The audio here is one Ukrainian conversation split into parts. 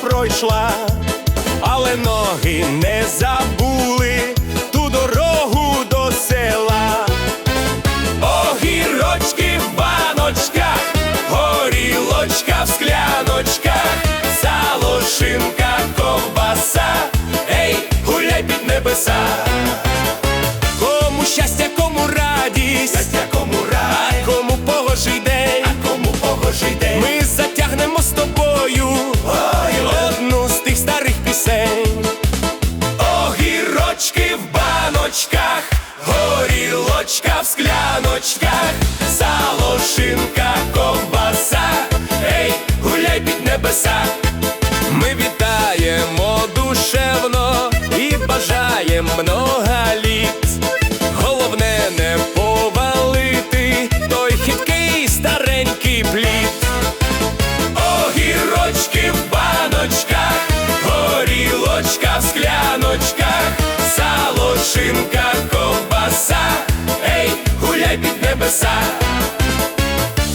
пройшла, але ноги не забули ту дорогу до села. Огірочки в баночках, горілочка в скляночках, сало, шинка, ковбаса, ей, гуляй під небеса. Кому щастя, кому радість, скляночках, сало, ковбаса, ей, гуляй під небеса. Ми вітаємо душевно і бажаєм много літ. Головне не повалити той хиткий старенький плід. Огірочки в баночках, горілочка в скляночках, сало, шинка, ковбаса, небеса.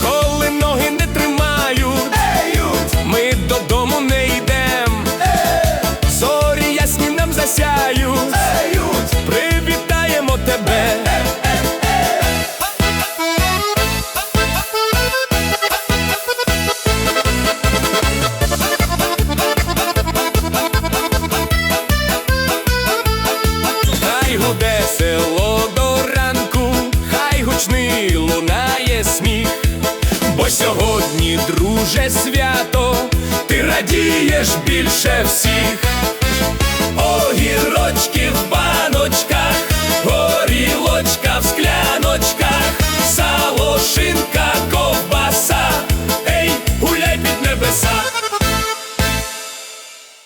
Коли ноги не тримають, ми додому не йдем. Зорі ясні нам засяють, привітаємо тебе. Хай гуде село сміх, бо сьогодні, друже, свято, ти радієш більше всіх.